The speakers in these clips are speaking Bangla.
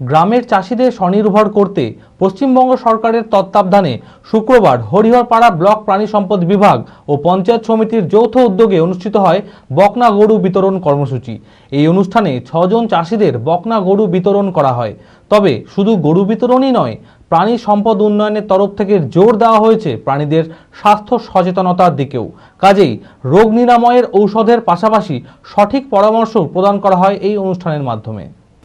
গ্রামের চাষিদের স্বনির্ভর করতে পশ্চিমবঙ্গ সরকারের তত্ত্বাবধানে শুক্রবার হরিহরপাড়া ব্লক প্রাণী সম্পদ বিভাগ ও পঞ্চায়েত সমিতির যৌথ উদ্যোগে অনুষ্ঠিত হয় বকনা গরু বিতরণ কর্মসূচি। এই অনুষ্ঠানে ছজন চাষিদের বকনা গরু বিতরণ করা হয়। তবে শুধু গরু বিতরণই নয়, প্রাণী সম্পদ উন্নয়নের তরফ থেকে জোর দেওয়া হয়েছে প্রাণীদের স্বাস্থ্য সচেতনতার দিকেও। কাজেই রোগ নিরাময়ের ঔষধের পাশাপাশি সঠিক পরামর্শ প্রদান করা হয় এই অনুষ্ঠানের মাধ্যমে।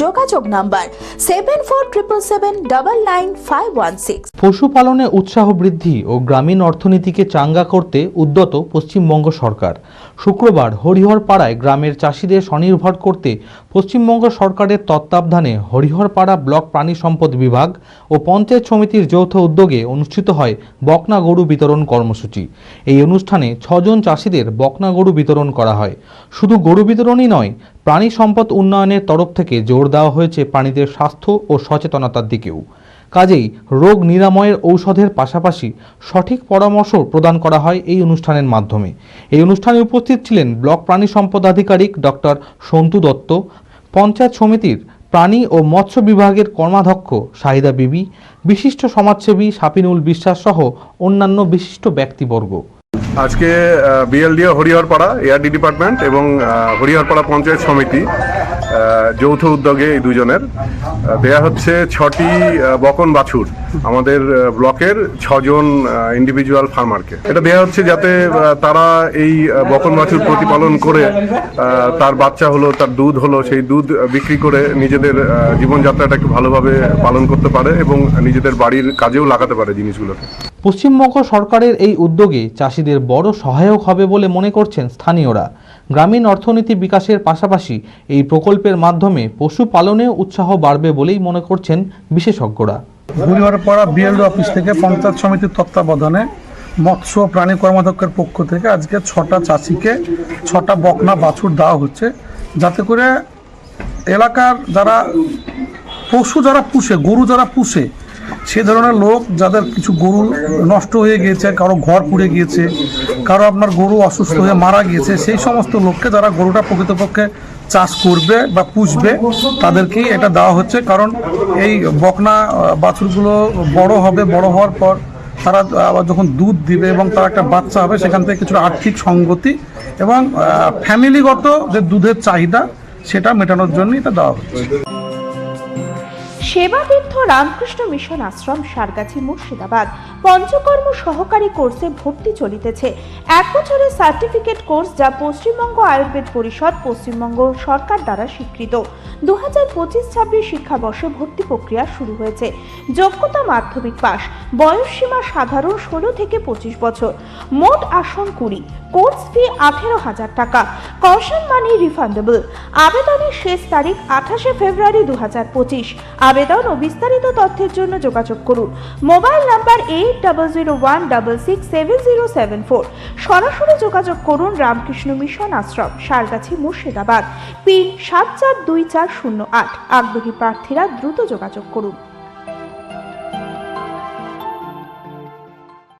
যোগাযোগ number seven four triple seven double nine five one six পশুপালনে উৎসাহ বৃদ্ধি ও গ্রামীণ অর্থনীতিকে চাঙ্গা করতে উদ্যত পশ্চিমবঙ্গ সরকার। শুক্রবার হরিহরপাড়ায় গ্রামের চাষিদের স্বনির্ভর করতে পশ্চিমবঙ্গ সরকারের তত্ত্বাবধানে হরিহরপাড়া ব্লক প্রাণী সম্পদ বিভাগ ও পঞ্চায়েত সমিতির যৌথ উদ্যোগে অনুষ্ঠিত হয় বকনা গরু বিতরণ কর্মসূচি। এই অনুষ্ঠানে ছজন চাষিদের বকনা গরু বিতরণ করা হয়। শুধু গরু বিতরণই নয় প্রাণী সম্পদ উন্নয়নের তরফ থেকে জোর দেওয়া হয়েছে প্রাণীদের স্বাস্থ্য ও সচেতনতার দিকেও। কাজেই রোগ নিরাময়ের ঔষধের পাশাপাশি সঠিক পরামর্শ প্রদান করা হয় এই অনুষ্ঠানের মাধ্যমে। এই অনুষ্ঠানে উপস্থিত ছিলেন ব্লক প্রাণী সম্পদ আধিকারিক ডক্টর সন্তু দত্ত, পঞ্চায়েত সমিতির প্রাণী ও মৎস্য বিভাগের কর্মাধ্যক্ষ শাহিদা বিবি, বিশিষ্ট সমাজসেবী সাপিনুল বিশ্বাস সহ অন্যান্য বিশিষ্ট ব্যক্তিবর্গ। আজকে বিএলডিও হরিহরপাড়া এআরডি ডিপার্টমেন্ট এবং হরিহরপাড়া পঞ্চায়েত সমিতি যৌথ উদ্যোগে এই দুজনের। দেয়া হচ্ছে ছটি বকন বাছুর আমাদের ব্লকের ছজন ইন্ডিভিজুয়াল ফার্মারকে এটা দেয়া হচ্ছে যাতে তারা এই বকন বাছুর প্রতিপালন করে তার বাচ্চা হলো, তার দুধ হলো, সেই দুধ বিক্রি করে নিজেদের জীবনযাত্রাটাকে ভালোভাবে পালন করতে পারে এবং নিজেদের বাড়ির কাজেও লাগাতে পারে জিনিসগুলোকে। পশ্চিমবঙ্গ সরকারের এই উদ্যোগে চাষিদের বড় সহায়ক হবে বলে মনে করছেন স্থানীয়রা। গ্রামীণ অর্থনীতি বিকাশের পাশাপাশি এই প্রকল্পের মাধ্যমে পশুপালনেও উৎসাহ বাড়বে বলেই মনে করছেন বিশেষজ্ঞরা। হরিহরপাড়া বিএলডি অফিস থেকে পঞ্চায়েত সমিতির তত্ত্বাবধানে মৎস্য প্রাণী কর্মাধ্যক্ষের পক্ষ থেকে আজকে ছটা চাষিকে ছটা বকনা বাছুর দেওয়া হচ্ছে। যাতে করে এলাকার যারা পশু যারা পুষে, গরু যারা পুষে সে ধরনের লোক যাদের কিছু গরু নষ্ট হয়ে গিয়েছে, কারও ঘর পুড়ে গিয়েছে, কারও আপনার গরু অসুস্থ হয়ে মারা গিয়েছে, সেই সমস্ত লোককে যারা গরুটা প্রকৃতপক্ষে চাষ করবে বা পুষবে, তাদেরকেই এটা দেওয়া হচ্ছে। কারণ এই বকনা বাছুরগুলো বড় হবে, বড় হওয়ার পর তারা আবার যখন দুধ দিবে এবং তার একটা বাচ্চা হবে, সেখান থেকে কিছুটা আর্থিক সঙ্গতি এবং ফ্যামিলিগত যে দুধের চাহিদা, সেটা মেটানোর জন্য এটা দেওয়া হচ্ছে। সেবাতীর্থ রামকৃষ্ণ মিশন আশ্রম, সারগাছি, মুর্শিদাবাদ। পঞ্চকর্ম সহকারী কোর্সে ভর্তি চলিতেছে। এক বছরের সার্টিফিকেট কোর্স যা পশ্চিমবঙ্গ আয়ুর্বেদ পরিষদ, পশ্চিমবঙ্গ সরকার দ্বারা স্বীকৃত। দু হাজার পঁচিশ ছাব্বিশ শিক্ষাবর্ষে ভর্তি প্রক্রিয়া শুরু হয়েছে। যোগ্যতা মাধ্যমিক পাস বয়সসীমা সাধারণ ষোলো থেকে পঁচিশ বছর। মোট আসন কুড়ি। কোর্স ফি আঠেরো হাজার টাকা। Caution money refundable. আবেদনের শেষ তারিখ আঠাশে ফেব্রুয়ারি দু হাজার পঁচিশ আবেদন ও বিস্তারিত তথ্যের জন্য যোগাযোগ করুন। Mobile number eight double zero one double six seven zero seven four সরাসরি যোগাযোগ করুন রামকৃষ্ণ মিশন আশ্রম, সারগাছি, মুর্শিদাবাদ। পিন সাত চার দুই চার শূন্য আট। আগ্রহী প্রার্থীরা দ্রুত যোগাযোগ করুন।